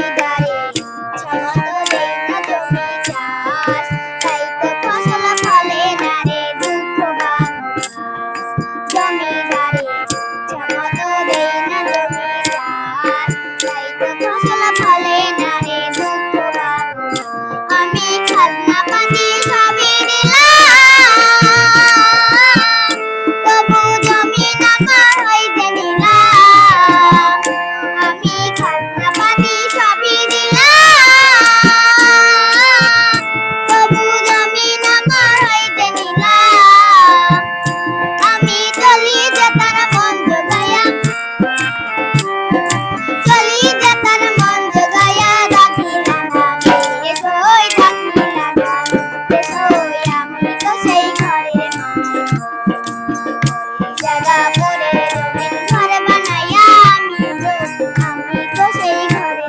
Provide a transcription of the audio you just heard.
daddy. আমি তো সেই ঘরে জায়গা পরে ঘর বানাইয়া আমি তো আমি তো সেই ঘরে